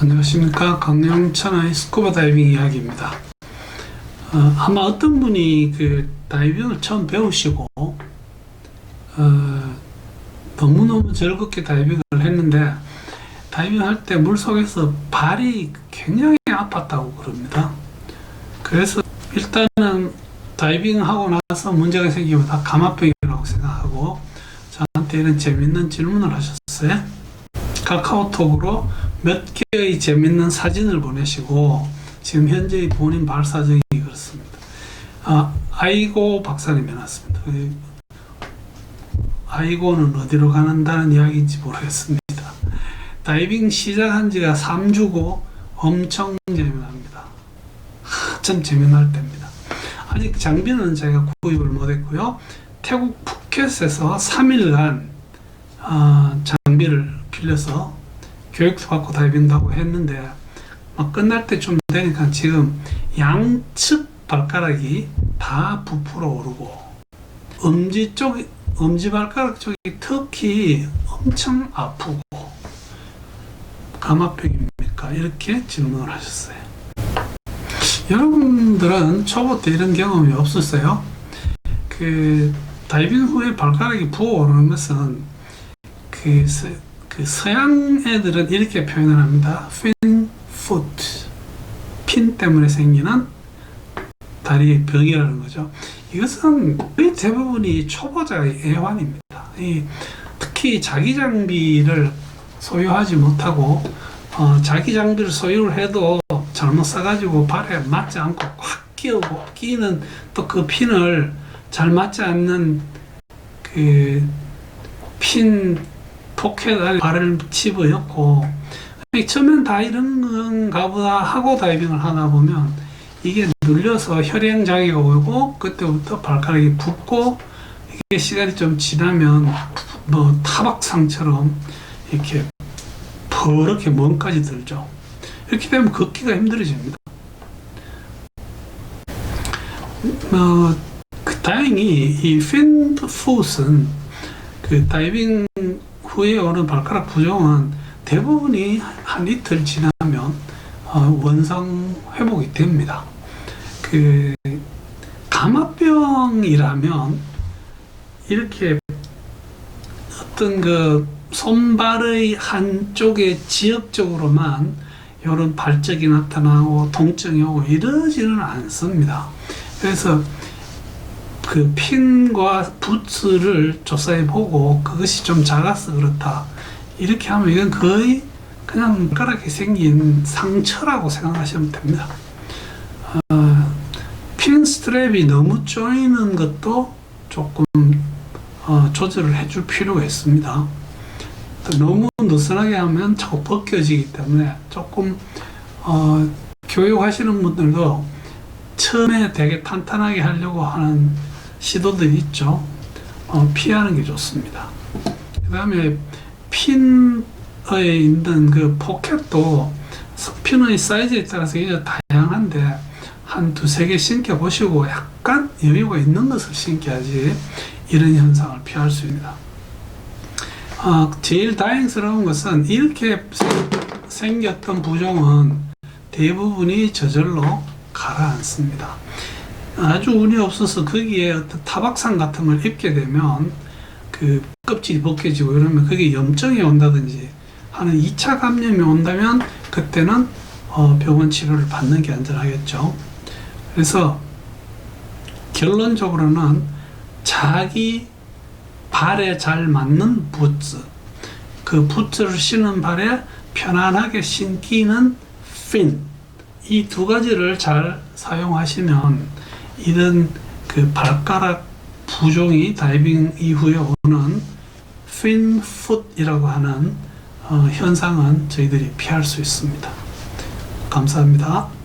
안녕하십니까 강릉천의 스쿠버 다이빙 이야기입니다. 어, 아마 어떤 분이 그 다이빙을 처음 배우시고 어, 너무너무 즐겁게 다이빙을 했는데 다이빙 할 때 물속에서 발이 굉장히 아팠다고 그럽니다. 그래서 일단은 다이빙 하고 나서 문제가 생기면 다 감압병이라고 생각하고 저한테 이런 재밌는 질문을 하셨어요. 카카오톡으로 몇 개의 재밌는 사진을 보내시고 지금 현재 본인 발 사정이 그렇습니다. 아, 아이고 박사님이 나왔습니다. 그 아이고는 어디로 가는다는 이야기인지 모르겠습니다. 다이빙 시작한 지가 3주고 엄청 재미납니다. 한참 재미날 때입니다. 아직 장비는 제가 구입을 못했고요. 태국 푸켓에서 3일간 아, 장비를 빌려서 받고 다이빙도 하고 했는데 막 끝날 때쯤 되니까 지금 양측 발가락이 다 부풀어 오르고 엄지 쪽 엄지 발가락 쪽이 특히 엄청 아프고 감압병입니까? 이렇게 질문을 하셨어요. 여러분들은 초보 때 이런 경험이 없었어요? 그 다이빙 후에 발가락이 부어오르는 것은 그, 서, 그 서양 애들은 이렇게 표현을 합니다. fin foot. 핀 때문에 생기는 다리 병이라는 거죠. 이것은 대부분이 초보자의 애환입니다. 이, 특히 자기 장비를 소유하지 못하고 어, 자기 장비를 소유를 해도 잘못 사가지고 발에 맞지 않고 확 끼우고 끼는 또 그 핀을 잘 맞지 않는 그 핀 안에 발을 집어였고 처음엔 다 이런 건가 보다 하고 다이빙을 하다 보면 이게 눌려서 혈행 장애가 오고 그때부터 발가락이 붓고 이게 시간이 좀 지나면 뭐 타박상처럼 이렇게 버렇게 먼까지 들죠. 이렇게 되면 걷기가 힘들어집니다. 어, 그 다행히 이 핀풋은 그 다이빙 후에 오는 발가락 부종은 대부분이 한 이틀 지나면 어, 원상 회복이 됩니다. 그 감압병이라면 이렇게 어떤 그 손발의 한쪽에 지역적으로만 이런 발적이 나타나고 통증이 오고 이러지는 않습니다. 그래서 그 핀과 부츠를 조사해 보고 그것이 좀 작아서 그렇다. 이렇게 하면 이건 거의 그냥 발가락에 생긴 상처라고 생각하시면 됩니다. 어, 핀 스트랩이 너무 조이는 것도 조금 어, 조절을 해줄 필요가 있습니다. 너무 느슨하게 하면 자꾸 벗겨지기 때문에 조금 어, 교육하시는 분들도 처음에 되게 탄탄하게 하려고 하는 시도들이 있죠. 어, 피하는 게 좋습니다. 그 다음에 핀에 있는 그 포켓도 핀의 사이즈에 따라서 굉장히 다양한데 한 두세 개 신겨 보시고 약간 여유가 있는 것을 신겨야지 이런 현상을 피할 수 있습니다. 어, 제일 다행스러운 것은 이렇게 생겼던 부종은 대부분이 저절로 가라앉습니다. 아주 운이 없어서 거기에 어떤 타박상 같은 걸 입게 되면 그 껍질이 벗겨지고 이러면 그게 염증이 온다든지 하는 2차 감염이 온다면 그때는 어 병원 치료를 받는 게 안전하겠죠. 그래서 결론적으로는 자기 발에 잘 맞는 부츠, 그 부츠를 신은 발에 편안하게 신기는 핀, 이 두 가지를 잘 사용하시면 이런 그 발가락 부종이 다이빙 이후에 오는 핀풋이라고 하는 어, 현상은 저희들이 피할 수 있습니다. 감사합니다.